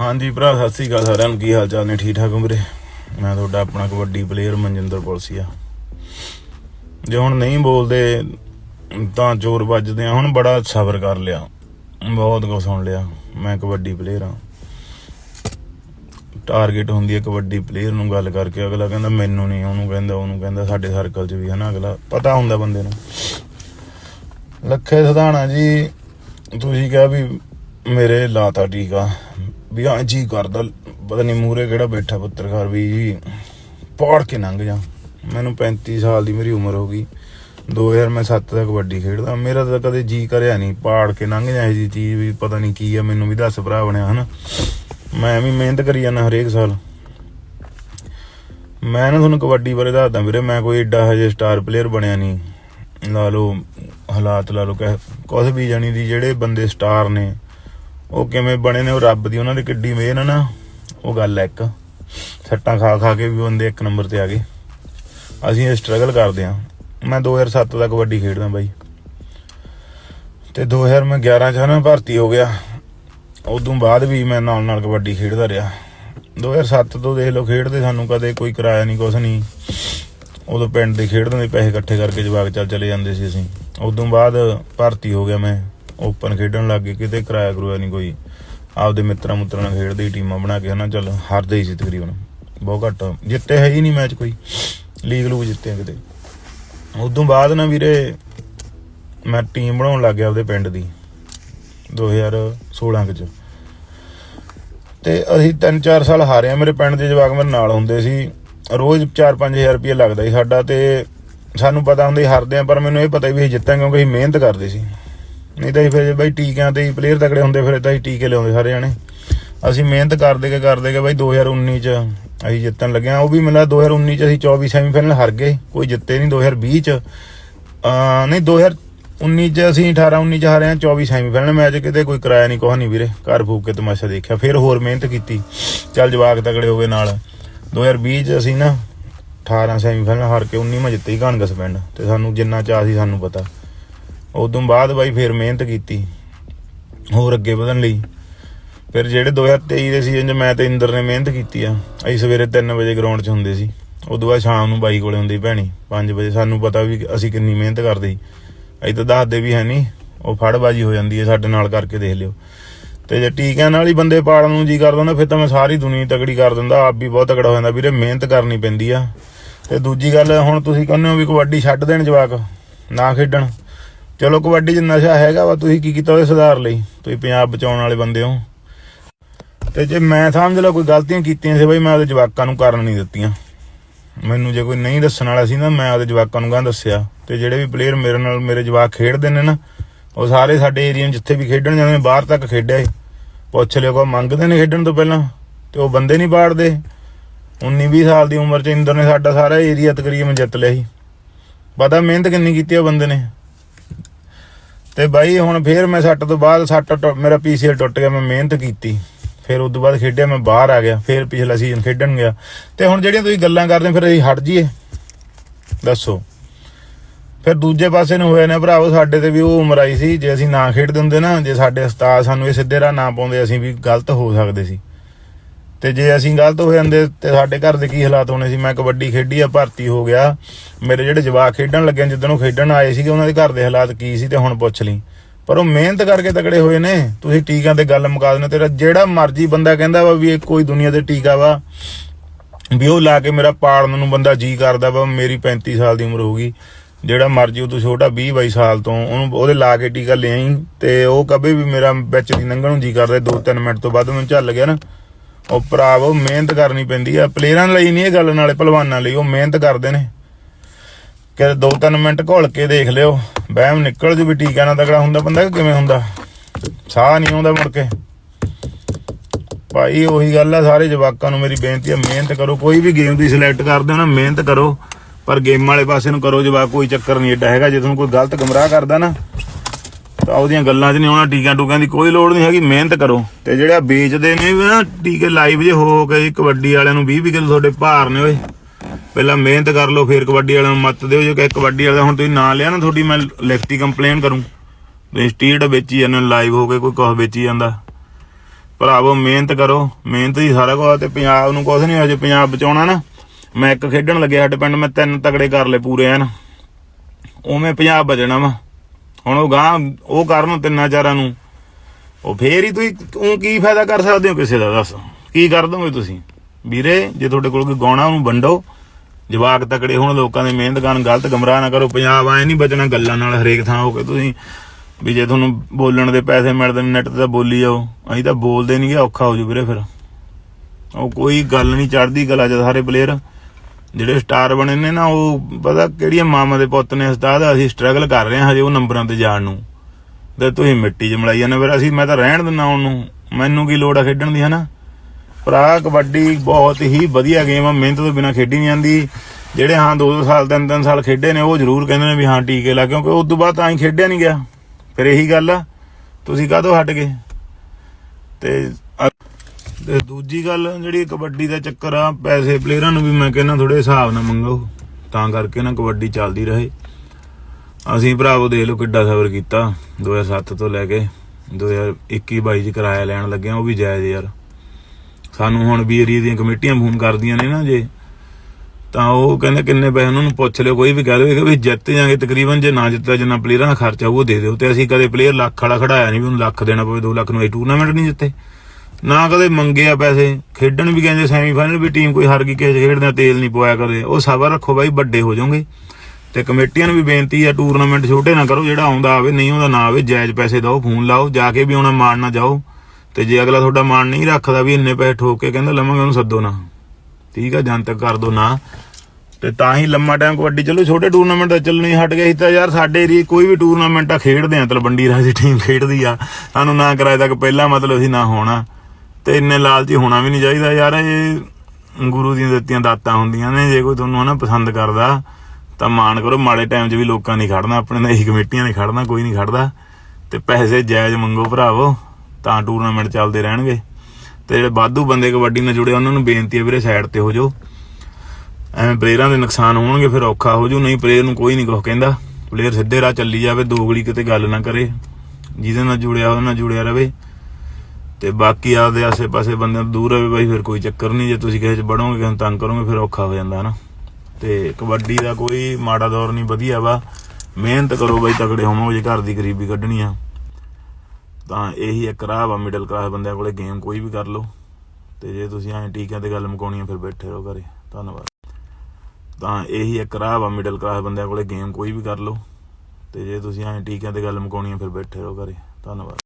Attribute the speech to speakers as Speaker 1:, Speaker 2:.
Speaker 1: ਹਾਂਜੀ ਭਰਾ, ਸਤਿ ਸ੍ਰੀ ਅਕਾਲ ਸਾਰਿਆਂ ਨੂੰ। ਕੀ ਹਾਲ ਚਾਲ ਨੇ? ਠੀਕ ਠਾਕ ਹੋ ਵੀਰੇ? ਮੈਂ ਤੁਹਾਡਾ ਆਪਣਾ ਕਬੱਡੀ ਪਲੇਅਰ ਮਨਜਿੰਦਰ ਪੁਲਸੀਆ ਜੇ ਹੁਣ ਨਹੀਂ ਬੋਲਦੇ, ਤਾਂ ਚੋਰ ਵੱਜਦੇ ਆ। ਹੁਣ ਬੜਾ ਸਬਰ ਕਰ ਲਿਆ। ਬਹੁਤ ਕੁਝ ਸੁਣ ਲਿਆ। ਮੈਂ ਕਬੱਡੀ ਪਲੇਅਰ ਆ। ਟਾਰਗੇਟ ਹੁੰਦੀ ਹੈ ਕਬੱਡੀ ਪਲੇਅਰ ਨੂੰ ਗੱਲ ਕਰਕੇ। ਅਗਲਾ ਕਹਿੰਦਾ ਮੈਨੂੰ ਨਹੀਂ, ਉਹਨੂੰ ਕਹਿੰਦਾ ਉਹਨੂੰ ਕਹਿੰਦਾ ਸਾਡੇ ਸਰਕਲ 'ਚ ਵੀ ਹੈ ਨਾ ਅਗਲਾ। ਪਤਾ ਹੁੰਦਾ ਬੰਦੇ ਨੂੰ। ਲੱਖੇ ਸਧਾਣਾ ਜੀ, ਤੁਸੀਂ ਕਿਹਾ ਵੀ ਮੇਰੇ ਲਾਤਾ ਟੀਕਾ। ਵੀ ਹਾਂ ਜੀ ਕਰਦਾ, ਪਤਾ ਨਹੀਂ ਮੂਰੇ ਕਿਹੜਾ ਬੈਠਾ ਪੱਤਰਕਾਰ ਵੀ ਜੀ। ਪੜ ਕੇ ਲੰਘ ਜਾ। ਮੈਨੂੰ 35 ਸਾਲ ਦੀ ਮੇਰੀ ਉਮਰ ਹੋ ਗਈ। 2007 ਤੱਕ ਕਬੱਡੀ ਖੇਡਦਾ। ਮੇਰਾ ਤਾਂ ਕਦੇ ਜੀ ਕਰਿਆ ਨਹੀਂ। ਪਾੜ ਕੇ ਲੰਘ ਜਾ ਇਹ ਜੀ ਚੀਜ਼ ਵੀ ਪਤਾ ਨਹੀਂ ਕੀ ਆ, ਮੈਨੂੰ ਵੀ ਦੱਸ ਭਰਾ ਬਣਿਆ, ਹਨਾ। ਮੈਂ ਵੀ ਮਿਹਨਤ ਕਰੀ ਜਾਂਦਾ ਹਰੇਕ ਸਾਲ। ਮੈਂ ਨਾ ਤੁਹਾਨੂੰ ਕਬੱਡੀ ਬਾਰੇ ਦੱਸਦਾ ਵੀਰੇ, ਮੈਂ ਕੋਈ ਏਡਾ ਹਜੇ ਸਟਾਰ ਪਲੇਅਰ ਬਣਿਆ ਨਹੀਂ। ਲਾ ਲਓ, ਹਾਲਾਤ ਲਾ ਲਓ ਕੁਝ ਵੀ ਜਾਣੀ ਦੀ ਜਿਹੜੇ ਬੰਦੇ ਸਟਾਰ ਨੇ, ਉਹ ਕਿਵੇਂ ਬਣੇ ਨੇ, ਉਹ ਰੱਬ ਦੀ ਉਹਨਾਂ ਦੀ ਕਿੱਡੀ ਮਿਹਰ ਨਾ। ਉਹ ਗੱਲ ਹੈ ਇੱਕ, ਸੱਟਾਂ ਖਾ ਖਾ ਕੇ ਵੀ ਬੰਦੇ ਇੱਕ ਨੰਬਰ ਤੇ ਆ ਗਏ। ਅਸੀਂ ਇਹ ਸਟਰਗਲ ਕਰਦੇ ਆ ਮੈਂ 2007 ਦਾ ਕਬੱਡੀ ਖੇਡਦਾ ਬਾਈ। ਤੇ 2011 ਚ ਨਾ ਭਰਤੀ ਹੋ ਗਿਆ। ਉਦੋਂ ਬਾਅਦ ਵੀ ਮੈਂ ਨਾਲ ਨਾਲ ਕਬੱਡੀ ਖੇਡਦਾ ਰਿਹਾ। 2007 ਤੋਂ ਦੇਖ ਲਓ, ਖੇਡਦੇ ਸਾਨੂੰ ਕਦੇ ਕੋਈ ਕਿਰਾਇਆ ਨਹੀਂ, ਕੁਛ ਨਹੀਂ। ਉਦੋਂ ਪਿੰਡ ਦੇ ਖੇਡਣ ਦੇ ਪੈਸੇ ਇਕੱਠੇ ਕਰਕੇ ਜਵਾਕ ਚੱਲ ਚਲੇ ਜਾਂਦੇ ਸੀ ਅਸੀਂ। ਉਦੋਂ ਬਾਅਦ ਭਰਤੀ ਹੋ ਗਿਆ ਮੈਂ। ਓਪਨ ਖੇਡਣ ਲੱਗ ਗਏ, ਕਿਤੇ ਕਿਰਾਇਆ ਕਰੂਆ ਨਹੀਂ ਕੋਈ। ਆਪਦੇ ਮਿੱਤਰਾਂ ਮੁੱਤਰਾਂ ਨਾਲ ਖੇਡਦੇ ਹੀ ਟੀਮਾਂ ਬਣਾ ਕੇ ਹਨਾ, ਚੱਲ ਹਾਰਦੇ ਹੀ ਸੀ ਤਕਰੀਬਨ। ਬਹੁਤ ਘੱਟ। ਜਿੱਤੇ ਹੈ ਹੀ ਨਹੀਂ ਮੈਚ ਕੋਈ। ਲੀਗ ਲੂਗ ਜਿੱਤੇ ਕਿਤੇ। ਉਦੋਂ ਬਾਅਦ ਨਾ ਵੀਰੇ, ਮੈਂ ਟੀਮ ਬਣਾਉਣ ਲੱਗ ਗਿਆ ਆਪਦੇ ਪਿੰਡ ਦੀ। 2016 ਵਿੱਚ ਤੇ ਅਸੀਂ 3-4 ਸਾਲ ਹਾਰੇ ਆ। ਮੇਰੇ ਪਿੰਡ ਦੇ ਜਵਾਕ ਮੇਰੇ ਨਾਲ ਹੁੰਦੇ ਸੀ। ਰੋਜ਼ 4-5000 ਰੁਪਏ ਲੱਗਦਾ ਸੀ ਸਾਡਾ ਤੇ ਸਾਨੂੰ ਪਤਾ ਹੁੰਦਾ ਸੀ ਹਾਰਦੇ ਆ, ਪਰ ਮੈਨੂੰ ਇਹ ਪਤਾ ਵੀ ਅਸੀਂ ਜਿੱਤਾਂਗੇ ਕਿਉਂਕਿ ਅਸੀਂ ਮਿਹਨਤ ਕਰਦੇ ਸੀ। ਨਹੀਂ ਤਾਂ ਫਿਰ ਬਈ ਟੀਕਿਆਂ ਤੇ ਪਲੇਅਰ ਤਕੜੇ ਹੁੰਦੇ, ਫਿਰ ਤਾਂ ਅਸੀਂ ਟੀਕੇ ਲਿਆਉਂਦੇ ਸਾਰੇ ਜਣੇ। ਅਸੀਂ ਮਿਹਨਤ ਕਰਦੇ ਕੇ ਕਰਦੇ ਕੇ ਬਾਈ 2019 ਚ ਅਸੀਂ ਜਿੱਤਣ ਲੱਗੇ ਆ। ਉਹ ਵੀ ਮੈਨੂੰ 2019 ਚ ਅਸੀਂ 24 ਸੈਮੀਫਾਈਨਲ ਹਾਰ ਗਏ। ਕੋਈ ਜਿੱਤੇ ਨਹੀਂ 2020 ਚ ਨਹੀਂ 2000 19 ਚ ਅਸੀਂ 18 19 ਚ ਹਾਰੇ ਆ 24 ਸੈਮੀਫਾਈਨਲ ਮੈਚ ਕਿਤੇ ਕੋਈ ਕਰਾਇਆ ਨਹੀਂ ਕੋਹ ਨਹੀਂ ਵੀਰੇ। ਘਰ ਫੂਕ ਕੇ ਤਮਾਸ਼ਾ ਦੇਖਿਆ, ਫਿਰ ਹੋਰ ਮਿਹਨਤ ਕੀਤੀ। ਚੱਲ ਜਵਾਕ ਤਗੜੇ ਗਏ ਨਾਲ। 2020 ਚ ਅਸੀਂ ਨਾ 18 ਸੈਮੀਫਾਈਨਲ ਹਾਰ ਕੇ 19 ਮੈਂ ਜਿੱਤੀ ਕਾਨਗਸ ਪਿੰਡ। ਤੇ ਸਾਨੂੰ ਜਿੰਨਾ ਚਾਹ ਸੀ ਸਾਨੂੰ ਪਤਾ। ਉਦੋਂ ਬਾਅਦ ਬਾਈ ਫਿਰ ਮਿਹਨਤ ਕੀਤੀ, ਹੋਰ ਅੱਗੇ ਵਧਣ ਲਈ। ਫਿਰ ਜਿਹੜੇ 2023 ਦੇ ਸੀਜ਼ਨ 'ਚ ਮੈਂ ਤੇ ਇੰਦਰ ਨੇ ਮਿਹਨਤ ਕੀਤੀ ਆ, ਅਸੀਂ ਸਵੇਰੇ 3 ਵਜੇ ਗਰਾਊਂਡ 'ਚ ਹੁੰਦੇ ਸੀ। ਉਦੋਂ ਬਾਅਦ ਸ਼ਾਮ ਨੂੰ ਬਾਈ ਕੋਲੇ ਹੁੰਦੀ ਭੈਣੀ 5 ਵਜੇ। ਸਾਨੂੰ ਪਤਾ ਵੀ ਅਸੀਂ ਕਿੰਨੀ ਮਿਹਨਤ ਕਰਦੇ ਅਸੀਂ ਤਾਂ ਦੱਸਦੇ ਵੀ ਹੈ ਨਹੀਂ, ਉਹ ਫੜਬਾਜੀ ਹੋ ਜਾਂਦੀ ਹੈ ਸਾਡੇ ਨਾਲ ਕਰਕੇ ਦੇਖ ਲਿਓ। ਤੇ ਜੇ ਟੀਕਿਆਂ ਨਾਲ ਹੀ ਬੰਦੇ ਪਾਲਣ ਨੂੰ ਜੀ ਕਰਦਾ ਨਾ ਫਿਰ ਤਾਂ ਮੈਂ ਸਾਰੀ ਦੁਨੀਆ ਤਗੜੀ ਕਰ ਦਿੰਦਾ, ਆਪ ਵੀ ਬਹੁਤ ਤਗੜਾ ਹੋ ਜਾਂਦਾ। ਵੀਰੇ, ਮਿਹਨਤ ਕਰਨੀ ਪੈਂਦੀ ਆ। ਤੇ ਦੂਜੀ ਗੱਲ, ਹੁਣ ਤੁਸੀਂ ਕਹਿੰਦੇ ਹੋ ਵੀ ਕਬੱਡੀ ਛੱਡ ਦੇਣ ਜਵਾਕ, ਨਾ ਖੇਡਣ। ਚਲੋ, ਕਬੱਡੀ 'ਚ ਨਸ਼ਾ ਹੈਗਾ ਵਾ, ਤੁਸੀਂ ਕੀ ਕੀਤਾ ਉਹਦੇ ਸੁਧਾਰ ਲਈ? ਤੁਸੀਂ ਪੰਜਾਬ ਬਚਾਉਣ ਵਾਲੇ ਬੰਦੇ ਹੋ। ਤੇ ਜੇ ਮੈਂ ਸਮਝ ਲਾ, ਕੋਈ ਗਲਤੀਆਂ ਕੀਤੀਆਂ ਸੀ, ਬਈ ਮੈਂ ਉਹਦੇ ਜਵਾਕਾਂ ਨੂੰ ਕਰਨ ਨਹੀਂ ਦਿੱਤੀਆਂ। ਮੈਨੂੰ ਜੇ ਕੋਈ ਨਹੀਂ ਦੱਸਣ ਵਾਲਾ ਸੀ ਨਾ, ਮੈਂ ਉਹਦੇ ਜਵਾਕਾਂ ਨੂੰ ਗਾਂ ਦੱਸਿਆ। ਤੇ ਜਿਹੜੇ ਵੀ ਪਲੇਅਰ ਮੇਰੇ ਨਾਲ, ਮੇਰੇ ਜਵਾਕ ਖੇਡਦੇ ਨੇ ਨਾ, ਉਹ ਸਾਰੇ ਸਾਡੇ ਏਰੀਆ ਜਿੱਥੇ ਵੀ ਖੇਡਣ ਜਾਂਦੇ ਨੇ, ਬਾਹਰ ਤੱਕ ਖੇਡਿਆ ਏ ਪੁੱਛ ਲਿਓ ਕੋ ਮੰਗਦੇ ਨੇ ਖੇਡਣ ਤੋਂ ਪਹਿਲਾਂ? ਤੇ ਉਹ ਬੰਦੇ ਨਹੀਂ ਬਾੜਦੇ 19 20 ਸਾਲ ਦੀ ਉਮਰ 'ਚ ਇੰਦਰ ਨੇ ਸਾਡਾ ਸਾਰਾ ਏਰੀਆ ਤਕਰੀਬਨ ਜਿੱਤ ਲਿਆ ਸੀ। ਪਤਾ ਮਿਹਨਤ ਕਿੰਨੀ ਕੀਤੀ ਉਹ ਬੰਦੇ ਨੇ। ਤੇ ਬਾਈ, ਹੁਣ ਫੇਰ ਮੈਂ ਸੱਟ ਤੋਂ ਬਾਅਦ ਸੱਟ ਟੁ- ਮੇਰਾ ਪੀਸੀਐਲ ਟੁੱਟ ਗਿਆ, ਮੈਂ ਮਿਹਨਤ ਕੀਤੀ। ਫਿਰ ਉਸ ਤੋਂ ਬਾਅਦ ਖੇਡਿਆ ਮੈਂ ਬਾਹਰ ਆ ਗਿਆ, ਫਿਰ ਪਿਛਲਾ ਸੀਜ਼ਨ ਖੇਡਣ ਗਿਆ। ਤੇ ਹੁਣ ਜਿਹੜੀਆਂ ਤੁਸੀਂ ਗੱਲਾਂ ਕਰਦੇ ਫਿਰ ਅਸੀਂ ਹਟ ਜਾਈਏ। ਦੱਸੋ। ਫਿਰ ਦੂਜੇ ਪਾਸੇ ਨੂੰ ਹੋਇਆ ਨੇ ਭਰਾਵੋ, ਸਾਡੇ ਤੇ ਵੀ ਉਹ ਉਮਰ ਆਈ ਸੀ, ਜੇ ਅਸੀਂ ਨਾ ਖੇਡਦੇ ਹੁੰਦੇ ਨਾ, ਜੇ ਸਾਡੇ ਉਸਤਾਦ ਸਾਨੂੰ ਇਹ ਸਿੱਧੇ ਰਾਹ ਨਾ ਪਾਉਂਦੇ, ਅਸੀਂ ਵੀ ਗਲਤ ਹੋ ਸਕਦੇ ਸੀ। ਤੇ ਜੇ ਅਸੀਂ ਗਲਤ ਹੋ ਜਾਂਦੇ, ਤੇ ਸਾਡੇ ਘਰ ਦੇ ਕੀ ਹਾਲਾਤ ਹੋਣੇ ਸੀ? ਮੈਂ ਕਬੱਡੀ ਖੇਡੀ ਆ, ਭਰਤੀ ਹੋ ਗਿਆ। ਮੇਰੇ ਜਿਹੜੇ ਜਵਾਕ ਖੇਡਣ ਲੱਗੇ ਜਿੱਦਣ ਉਹ ਖੇਡਣ ਆਏ ਸੀਗੇ, ਉਹਨਾਂ ਦੇ ਘਰ ਦੇ ਹਾਲਾਤ ਕੀ ਸੀ, ਤੇ ਹੁਣ ਪੁੱਛ ਲਈ। ਪਰ ਉਹ ਮਿਹਨਤ ਕਰਕੇ ਤਕੜੇ ਹੋਏ ਨੇ। ਤੁਸੀਂ ਟੀਕਿਆਂ ਤੇ ਗੱਲ ਮੁਕਾ ਦਿੰਦੇ ਤੇਰਾ ਜਿਹੜਾ ਮਰਜ਼ੀ ਬੰਦਾ ਕਹਿੰਦਾ ਵਾ ਵੀ ਇਹ ਕੋਈ ਦੁਨੀਆ ਦੇ ਟੀਕਾ ਵਾ, ਵੀ ਉਹ ਲਾ ਕੇ ਮੇਰਾ ਪਾੜਨ ਨੂੰ ਬੰਦਾ ਜੀ ਕਰਦਾ ਵਾ, ਮੇਰੀ 35 ਸਾਲ ਦੀ ਉਮਰ ਹੋਊਗੀ ਜਿਹੜਾ ਮਰਜ਼ੀ ਉਹ ਤੂੰ ਛੋਟਾ 20 22 ਸਾਲ ਤੋਂ ਉਹਨੂੰ ਉਹਦੇ ਲਾ ਕੇ ਟੀਕਾ ਲਿਆਈ ਤੇ ਉਹ ਕਦੇ ਵੀ ਮੇਰਾ ਵਿੱਚ ਦੀ ਲੰਘਣ ਨੂੰ ਜੀ ਕਰਦਾ। 2-3 ਮਿੰਟ ਤੋਂ ਬਾਅਦ ਮੈਨੂੰ ਝੱਲ ਗਿਆ ਨਾ। ਉਹ ਭਰਾਵੋ ਮਿਹਨਤ ਕਰਨੀ ਪੈਂਦੀ ਆ। ਪਲੇਅਰਾਂ ਲਈ ਨਹੀਂ ਇਹ ਗੱਲ, ਨਾਲੇ ਪਹਿਲਵਾਨਾਂ ਲਈ। ਉਹ ਮਿਹਨਤ ਕਰਦੇ ਨੇ। ਕਿ 2-3 ਮਿੰਟ ਘੁਲ ਕੇ ਦੇਖ ਲਿਓ। ਵਹਿਮ ਨਿਕਲ ਜੂ ਵੀ ਟੀਕਾ ਨਾ ਤਗੜਾ ਹੁੰਦਾ ਬੰਦਾ ਕਿ ਕਿਵੇਂ ਹੁੰਦਾ? ਸਾਹ ਨਹੀਂ ਆਉਂਦਾ ਮੁੜ ਕੇ। ਭਾਈ, ਉਹੀ ਗੱਲ ਆ, ਸਾਰੇ ਜਵਾਕਾਂ ਨੂੰ ਮੇਰੀ ਬੇਨਤੀ ਆ, ਮਿਹਨਤ ਕਰੋ। ਕੋਈ ਵੀ ਗੇਮ ਦੀ ਸਿਲੈਕਟ ਕਰਦੇ ਹੋ ਨਾ, ਮਿਹਨਤ ਕਰੋ। ਪਰ ਗੇਮ ਵਾਲੇ ਪਾਸੇ ਨੂੰ ਕਰੋ ਜਵਾਕ ਕੋਈ ਚੱਕਰ ਨਹੀਂ, ਏਡਾ ਹੈਗਾ। ਜੇ ਤੁਹਾਨੂੰ ਕੋਈ ਗਲਤ ਗਮਰਾਹ ਕਰਦਾ ਨਾ, ਤਾਂ ਉਹਦੀਆਂ ਗੱਲਾਂ 'ਚ ਨਹੀਂ ਆਉਣਾ ਟੀਕਾਂ ਟੂਕਾਂ ਦੀ ਕੋਈ ਲੋੜ ਨਹੀਂ ਹੈਗੀ, ਮਿਹਨਤ ਕਰੋ। ਤੇ ਜਿਹੜਾ ਵੇਚਦੇ ਨੇ ਵੀ ਨਾ, ਟੀਕੇ ਲਾਈਵ ਜੇ ਹੋ ਕੇ, ਕਬੱਡੀ ਵਾਲਿਆਂ ਨੂੰ 20 20 ਕਿਲੋ ਤੁਹਾਡੇ ਭਾਰ ਨੇ, ਓਏ। ਪਹਿਲਾਂ ਮਿਹਨਤ ਕਰ ਲਓ, ਫਿਰ ਕਬੱਡੀ ਵਾਲਿਆਂ ਨੂੰ ਮੱਤ ਦਿਓ। ਜੇ ਕਿ ਕਬੱਡੀ ਵਾਲਾ ਹੁਣ ਤੁਸੀਂ ਨਾਂ ਲਿਆ ਨਾ ਤੁਹਾਡੀ, ਮੈਂ ਲਿਖਤੀ ਕੰਪਲੇਨ ਕਰੂੰ। ਤੁਸੀਂ ਸਟੀਟ ਵੇਚੀ ਜਾਂਦੇ ਲਾਈਵ ਹੋ ਕੇ ਕੋਈ ਕੁਝ ਵੇਚੀ ਜਾਂਦਾ। ਭਰਾਵੋ, ਮਿਹਨਤ ਕਰੋ। ਮਿਹਨਤ ਹੀ ਸਾਰਾ ਕੁਝ ਤੇ ਪੰਜਾਬ ਨੂੰ ਕੁਝ ਨਹੀਂ ਹੋ ਜੇ ਪੰਜਾਬ ਬਚਾਉਣਾ ਨਾ, ਮੈਂ ਇੱਕ ਖੇਡਣ ਲੱਗਿਆ ਸਾਡੇ ਪਿੰਡ, ਮੈਂ ਤਿੰਨ ਤਗੜੇ ਕਰ ਲਏ ਪੂਰੇ ਐਨ। ਉਵੇਂ ਪੰਜਾਬ ਬਚਣਾ ਵਾ। ਹੁਣ ਉਹ ਗਾਂ ਉਹ ਕਰਨ ਤਿੰਨਾਂ ਚਾਰਾਂ ਨੂੰ। ਉਹ ਫੇਰ ਹੀ ਤੁਸੀਂ ਉਹ ਕੀ ਫਾਇਦਾ ਕਰ ਸਕਦੇ ਹੋ ਕਿਸੇ ਦਾ, ਦੱਸ। ਕੀ ਕਰ ਦੋਗੇ ਤੁਸੀਂ? ਵੀਰੇ, ਜੇ ਤੁਹਾਡੇ ਕੋਲ ਕੋਈ ਗਾਉਣਾ, ਉਹਨੂੰ ਵੰਡੋ। ਜਵਾਕ ਤਕੜੇ ਹੁਣ, ਲੋਕਾਂ ਦੇ ਮਿਹਨਤ ਕਰਨ, ਗਲਤ ਗਮਰਾਹ ਨਾ ਕਰੋ। ਪੰਜਾਬ ਐ ਨਹੀਂ ਬਚਣਾ ਗੱਲਾਂ ਨਾਲ ਹਰੇਕ ਥਾਂ ਹੋ ਕੇ ਤੁਸੀਂ। ਵੀ ਜੇ ਤੁਹਾਨੂੰ ਬੋਲਣ ਦੇ ਪੈਸੇ ਮਿਲਦੇ ਨੇ ਨੈਟ ਤੇ ਤਾਂ ਬੋਲੀ ਜਾਓ ਅਸੀਂ ਤਾਂ ਬੋਲਦੇ ਨਹੀਂਗੇ ਔਖਾ ਹੋ ਜੂ ਵੀਰੇ ਫਿਰ। ਉਹ ਕੋਈ ਗੱਲ ਨਹੀਂ ਚੜਦੀ ਕਲਾ ਚ ਸਾਰੇ ਪਲੇਅਰ ਜਿਹੜੇ ਸਟਾਰ ਬਣੇ ਨੇ ਨਾ, ਉਹ ਪਤਾ ਕਿਹੜੀਆਂ ਮਾਮਾ ਦੇ ਪੁੱਤ ਨੇ ਉਸਤਾਦ, ਅਸੀਂ ਸਟਰਗਲ ਕਰ ਰਹੇ ਹਾਂ ਹਜੇ ਉਹ ਨੰਬਰਾਂ ਤੇ ਜਾਣ ਨੂੰ। ਤੇ ਤੁਸੀਂ ਮਿੱਟੀ 'ਚ ਮਲਾਈ ਜਾਂਦੇ ਫਿਰ ਅਸੀਂ, ਮੈਂ ਤਾਂ ਰਹਿਣ ਦਿੰਦਾ ਉਹਨੂੰ। ਮੈਨੂੰ ਕੀ ਲੋੜ ਆ ਖੇਡਣ ਦੀ, ਹਨਾ? ਭਰਾ, ਕਬੱਡੀ ਬਹੁਤ ਹੀ ਵਧੀਆ ਗੇਮ ਆ, ਮਿਹਨਤ ਤੋਂ ਬਿਨਾ ਖੇਡੀ ਨਹੀਂ ਜਾਂਦੀ। ਜਿਹੜੇ ਹਾਂ 2-2 ਸਾਲ 3-3 ਸਾਲ ਖੇਡੇ ਨੇ, ਉਹ ਜ਼ਰੂਰ ਕਹਿੰਦੇ ਨੇ ਵੀ ਹਾਂ ਟੀਕੇ ਲਾ ਕਿਉਂਕਿ ਉਸ ਤੋਂ ਬਾਅਦ ਤਾਂ ਹੀ ਖੇਡਿਆ ਨਹੀਂ ਗਿਆ। ਫਿਰ ਇਹੀ ਗੱਲ ਆ, ਤੁਸੀਂ ਕਾਹਤੋਂ ਹਟ ਗਏ? ਤੇ ਤੇ ਦੂਜੀ ਗੱਲ ਜਿਹੜੀ ਕਬੱਡੀ ਦਾ ਚੱਕਰ ਆ, ਪੈਸੇ ਪਲੇਅਰਾਂ ਨੂੰ ਵੀ ਮੈਂ ਕਹਿੰਦਾ ਥੋੜੇ ਹਿਸਾਬ ਨਾਲ ਮੰਗੋ। ਤਾਂ ਕਰਕੇ ਨਾ ਕਬੱਡੀ ਚੱਲਦੀ ਰਹੇ। ਅਸੀਂ ਭਰਾਵੋ ਦੇਖ ਲਓ ਕਿੱਡਾ ਸਬਰ ਕੀਤਾ 2007 ਤੋਂ ਲੈ ਕੇ 2021 22 ਚ ਕਿਰਾਇਆ ਲੈਣ ਲੱਗੇ ਆ ਉਹ ਵੀ ਜਾਇਜ਼ ਯਾਰ। ਸਾਨੂੰ ਹੁਣ ਵੀ ਏਰੀਆ ਦੀਆਂ ਕਮੇਟੀਆਂ ਫੋਨ ਕਰਦੀਆਂ ਨੇ ਨਾ ਜੇ, ਤਾਂ ਉਹ ਕਹਿੰਦੇ ਕਿੰਨੇ ਪੈਸੇ ਉਹਨਾਂ ਨੂੰ ਪੁੱਛ ਲਿਓ, ਕੋਈ ਵੀ ਕਹਿ ਦੇਵੇ ਵੀ ਜਿੱਤ ਜਾਗੇ ਤਕਰੀਬਨ, ਜੇ ਨਾ ਜਿੱਤਿਆ ਜਿੰਨਾ ਪਲੇਅਰਾਂ ਦਾ ਖਰਚਾ ਉਹ ਦੇ ਦਿਓ। ਤੇ ਅਸੀਂ ਕਦੇ ਪਲੇਅਰ ਲੱਖ ਵਾਲਾ ਖੜਾਇਆ ਨਹੀਂ ਵੀ ਉਹਨੂੰ ਲੱਖ ਦੇਣਾ ਪਵੇ 2 ਲੱਖ ਨੂੰ, ਇਹ ਟੂਰਨਾਮੈਂਟ ਨਹੀਂ ਜਿੱਤੇ। ਨਾ ਕਦੇ ਮੰਗੇ ਆ ਪੈਸੇ, ਖੇਡਣ ਵੀ ਕਹਿੰਦੇ ਸੈਮੀਫਾਈਨਲ ਵੀ ਟੀਮ ਕੋਈ ਹਾਰ ਗਈ, ਕਿਸੇ 'ਚ ਖੇਡਦੇ ਤੇਲ ਨਹੀਂ ਪਵਾਇਆ ਕਦੇ। ਉਹ ਸਬਰ ਰੱਖੋ ਬਾਈ, ਵੱਡੇ ਹੋ ਜਾਓਗੇ। ਤੇ ਕਮੇਟੀਆਂ ਨੂੰ ਵੀ ਬੇਨਤੀ ਆ ਟੂਰਨਾਮੈਂਟ ਛੋਟੇ ਨਾ ਕਰੋ, ਜਿਹੜਾ ਆਉਂਦਾ ਆਵੇ, ਨਹੀਂ ਆਉਂਦਾ ਨਾ ਆਵੇ, ਜਾਇਜ਼ ਪੈਸੇ ਦਿਓ, ਫੋਨ ਲਾਓ, ਜਾ ਕੇ ਵੀ ਆਉਣਾ ਮਾਣ ਨਾ ਜਾਓ ਤੇ ਜੇ ਅਗਲਾ ਤੁਹਾਡਾ ਮਨ ਨਹੀਂ ਰੱਖਦਾ ਵੀ ਇੰਨੇ ਪੈਸੇ ਠੋਕ ਕੇ ਕਹਿੰਦਾ ਲਵਾਂਗੇ, ਉਹਨੂੰ ਸੱਦੋ ਨਾ। ਠੀਕ ਆ, ਜਨਤਕ ਕਰ ਦੋ ਨਾ। ਤੇ ਤਾਂ ਹੀ ਲੰਮਾ ਟਾਈਮ ਕਬੱਡੀ ਚੱਲੋ, ਛੋਟੇ ਟੂਰਨਾਮੈਂਟ ਤਾਂ ਚੱਲਣੀ ਹਟ ਗਏ। ਸੀ ਤਾਂ ਯਾਰ ਸਾਡੇ ਏਰੀਏ ਕੋਈ ਵੀ ਟੂਰਨਾਮੈਂਟ ਆ, ਖੇਡਦੇ ਆ, ਤਲਵੰਡੀ ਰਾਜ ਦੀ ਟੀਮ ਖੇਡਦੀ ਆ। ਸਾਨੂੰ ਨਾ ਕਿਰਾਏ ਤੱਕ ਪਹਿਲਾਂ ਮਤਲਬ ਸੀ ਨਾ ਹੋਣਾ। ਤੇ ਇੰਨੇ ਲਾਲਚੀ ਹੋਣਾ ਵੀ ਨਹੀਂ ਚਾਹੀਦਾ। ਯਾਰ ਇਹ ਗੁਰੂ ਦੀਆਂ ਦਿੱਤੀਆਂ ਦਾਤਾਂ ਹੁੰਦੀਆਂ ਨੇ, ਜੇ ਕੋਈ ਤੁਹਾਨੂੰ ਹਨਾ ਪਸੰਦ ਕਰਦਾ, ਤਾਂ ਮਾਣ ਕਰੋ। ਮਾੜੇ ਟਾਈਮ 'ਚ ਵੀ ਲੋਕਾਂ ਨਹੀਂ ਖੜਨਾ, ਆਪਣੇ ਨਾਲ ਇਹੀ ਕਮੇਟੀਆਂ ਨੇ ਖੜਨਾ, ਕੋਈ ਨਹੀਂ ਖੜਦਾ। ਤੇ ਪੈਸੇ ਜਾਇਜ਼ ਮੰਗੋ ਭਰਾਵੋ। ਤਾਂ ਟੂਰਨਾਮੈਂਟ ਚੱਲਦੇ ਰਹਿਣਗੇ। ਤੇ ਜਿਹੜੇ ਬਾਧੂ ਬੰਦੇ ਕਬੱਡੀ ਨਾਲ ਜੁੜੇ, ਉਹਨਾਂ ਨੂੰ ਬੇਨਤੀ ਹੈ ਵੀਰੇ ਸਾਈਡ ਤੇ ਹੋ ਜਾਓ। ਐਵੇਂ ਪਲੇਅਰਾਂ ਦੇ ਨੁਕਸਾਨ ਹੋਣਗੇ, ਫਿਰ ਔਖਾ ਹੋ ਜੂ ਨਹੀਂ ਪਲੇਅਰ ਨੂੰ ਕੋਈ ਨਹੀਂ ਕੁਝ ਕਹਿੰਦਾ। ਪਲੇਅਰ ਸਿੱਧੇ ਰਾਹ ਚੱਲੀ ਜਾਵੇ ਦੋਗਲੀ ਕਿਤੇ ਗੱਲ ਨਾ ਕਰੇ। ਜਿਹਦੇ ਨਾਲ ਜੁੜਿਆ, ਉਹਦੇ ਨਾਲ ਜੁੜਿਆ ਰਵੇ। ਤੇ ਬਾਕੀ ਆਪਦੇ ਆਸੇ-ਪਾਸੇ ਬੰਦਿਆਂ ਤੋਂ ਦੂਰ ਰਹੇ ਬਾਈ, ਫਿਰ ਕੋਈ ਚੱਕਰ ਨਹੀਂ ਜੇ ਤੁਸੀਂ ਕਿਸੇ 'ਚ ਵੜੋਗੇ, ਕਿਸੇ ਤੰਗ ਕਰੋਗੇ, ਫਿਰ ਔਖਾ ਹੋ ਜਾਂਦਾ, ਹਨਾ। ਤੇ ਕਬੱਡੀ ਦਾ ਕੋਈ ਮਾੜਾ ਦੌਰ ਨਹੀਂ ਵਧੀਆ ਵਾ। ਮਿਹਨਤ ਕਰੋ ਬਾਈ ਤਗੜੇ ਹੋਵੋ, ਜੇ ਘਰ ਦੀ ਗਰੀਬੀ ਕੱਢਣੀ ਆ। ਤਾਂ ਇਹੀ ਇੱਕ ਰਾਹ ਵਾ ਮਿਡਲ ਕਲਾਸ ਬੰਦਿਆਂ ਕੋਲੇ ਗੇਮ ਕੋਈ ਵੀ ਕਰ ਲਓ। ਤੇ ਜੇ ਤੁਸੀਂ ਐਂ ਟੀਕਿਆਂ ਤੇ ਗੱਲ ਮੁਕਾਉਣੀ ਆ, ਫਿਰ ਬੈਠੇ ਰਹੋ ਘਰੇ। ਧੰਨਵਾਦ। ਤਾਂ ਇਹੀ ਇੱਕ ਰਾਹ ਵਾ ਮਿਡਲ ਕਲਾਸ ਬੰਦਿਆਂ ਕੋਲੇ ਗੇਮ ਕੋਈ ਵੀ ਕਰ ਲਓ। ਤੇ ਜੇ ਤੁਸੀਂ ਐਂ ਟੀਕਿਆਂ ਤੇ ਗੱਲ ਮੁਕਾਉਣੀ ਆ, ਫਿਰ ਬੈਠੇ ਰਹੋ ਘਰੇ। ਧੰਨਵਾਦ।